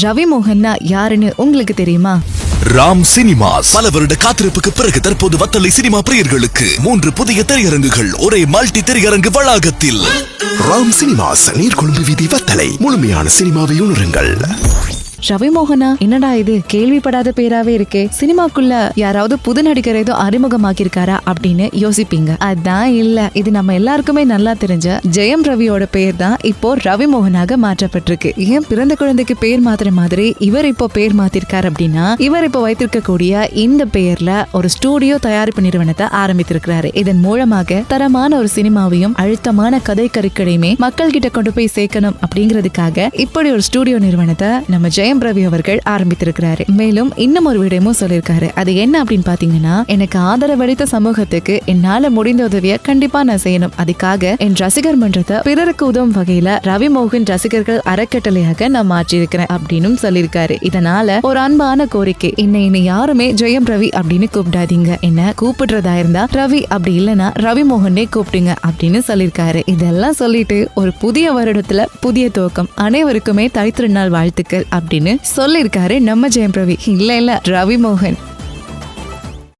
ரவி மோகன்னா யாருன்னு உங்களுக்கு தெரியுமா? ராம் சினிமாஸ். பல வருட காத்திருப்புக்கு பிறகு தற்போது வத்தலை சினிமா பிரியர்களுக்கு மூன்று புதிய திரையரங்குகள் ஒரே மல்டி திரையரங்கு வளாகத்தில். ராம் சினிமாஸ் நீர்கொழும்பு வீதி வத்தலை முழுமையான சினிமாவை உணருங்கள். ரவி மோகனா என்னடா இது? கேள்விப்படாத பேராவே இருக்கே. சினிமாக்குள்ள யாராவது புது நடிகர் ஏதோ அறிமுகமாக்கியிருக்காரா அப்படின்னு யோசிப்பீங்க. அதான் இல்ல. இது நம்ம எல்லாருக்குமே நல்லா தெரிஞ்ச ஜெயம் ரவியோட பேர் தான் இப்போ ரவி மோகனாக மாற்றப்பட்டிருக்கு. ஏன் பிறந்த குழந்தைக்கு பேர் மாத்துற மாதிரி இவர் இப்போ பேர் மாத்திருக்காரு அப்படின்னா இவர் இப்போ வைத்திருக்கக்கூடிய இந்த பெயர்ல ஒரு ஸ்டூடியோ தயாரிப்பு நிறுவனத்தை ஆரம்பித்திருக்கிறாரு. இதன் மூலமாக தரமான ஒரு சினிமாவையும் அழுத்தமான கதை கருக்களையுமே மக்கள் கிட்ட கொண்டு போய் சேர்க்கணும் அப்படிங்கிறதுக்காக இப்படி ஒரு ஸ்டூடியோ நிறுவனத்தை நம்ம ஜெயம் ரவி அவர்கள் ஆரம்பித்திருக்கிறாரு. மேலும் இன்னும் ஒரு விடயமும் சொல்லியிருக்காரு. அது என்ன அப்படின்னு பாத்தீங்கன்னா எனக்கு ஆதரவளித்த சமூகத்துக்கு என்னால முடிந்த உதவியை கண்டிப்பா நான் செய்யணும். அதுக்காக என் ரசிகர் மன்றத்தை பிறருக்கு உதவும் வகையில ரவி மோகன் ரசிகர்கள் அறக்கட்டளையாக நான் மாற்றியிருக்கிறேன் அப்படின்னு சொல்லியிருக்காரு. இதனால ஒரு அன்பான கோரிக்கை. என்னை இனி யாருமே ஜெயம் ரவி அப்படின்னு கூப்பிடாதீங்க. என்ன கூப்பிடுறதா இருந்தா ரவி அப்படி இல்லைன்னா ரவி மோகனே கூப்பிடுங்க அப்படின்னு சொல்லியிருக்காரு. இதெல்லாம் சொல்லிட்டு ஒரு புதிய வருடத்துல புதிய துவக்கம். அனைவருக்குமே தைத்திருநாள் வாழ்த்துக்கள் அப்படின்னு அப்படின்னு சொல்லியிருக்காரு நம்ம ஜெயம் ரவி இல்ல இல்ல ரவி மோகன்